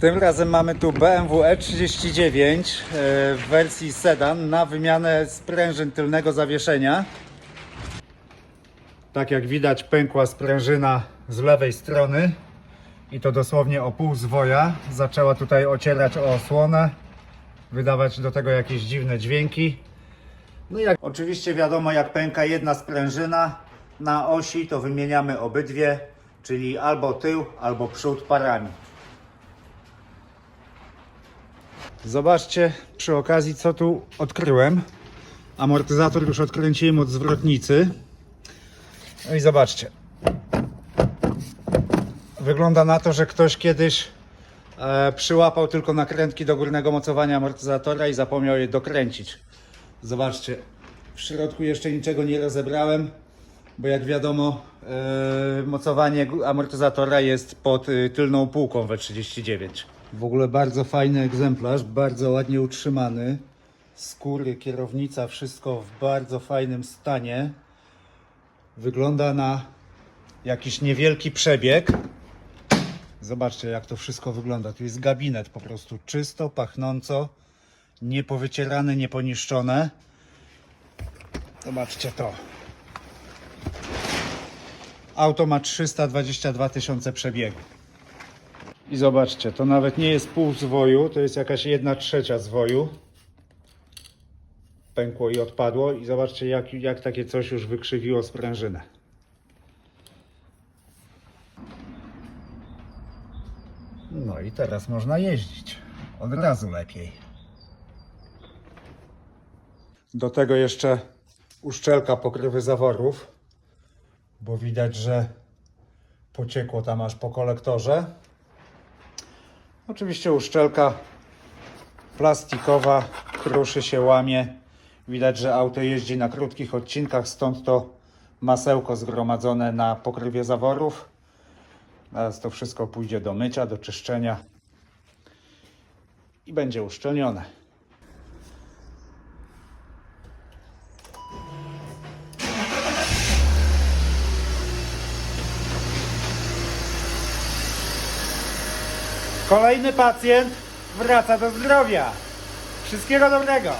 Tym razem mamy tu BMW E39 e, w wersji sedan na wymianę sprężyn tylnego zawieszenia. Tak jak widać pękła sprężyna z lewej strony i to dosłownie o pół zwoja. Zaczęła tutaj ocierać o osłonę, wydawać do tego jakieś dziwne dźwięki. No jak oczywiście wiadomo jak pęka jedna sprężyna na osi to wymieniamy obydwie, czyli albo tył, albo przód parami. Zobaczcie przy okazji co tu odkryłem. Amortyzator już odkręciłem od zwrotnicy. No i zobaczcie. Wygląda na to, że ktoś kiedyś e, przyłapał tylko nakrętki do górnego mocowania amortyzatora i zapomniał je dokręcić. Zobaczcie, w środku jeszcze niczego nie rozebrałem, bo jak wiadomo, e, mocowanie amortyzatora jest pod y, tylną półką W39. W ogóle bardzo fajny egzemplarz, bardzo ładnie utrzymany. Skóry, kierownica, wszystko w bardzo fajnym stanie. Wygląda na jakiś niewielki przebieg. Zobaczcie, jak to wszystko wygląda. Tu jest gabinet po prostu czysto, pachnąco, niepowycierane, nieponiszczone. Zobaczcie to. Auto ma 322 tysiące przebiegu. I zobaczcie, to nawet nie jest pół zwoju, to jest jakaś jedna trzecia zwoju. Pękło i odpadło. I zobaczcie, jak, jak takie coś już wykrzywiło sprężynę. No i teraz można jeździć. Od razu lepiej. Do tego jeszcze uszczelka pokrywy zaworów, bo widać, że pociekło tam aż po kolektorze. Oczywiście uszczelka plastikowa, kruszy się, łamie. Widać, że auto jeździ na krótkich odcinkach, stąd to masełko zgromadzone na pokrywie zaworów. Teraz to wszystko pójdzie do mycia, do czyszczenia i będzie uszczelnione. Kolejny pacjent wraca do zdrowia. Wszystkiego dobrego.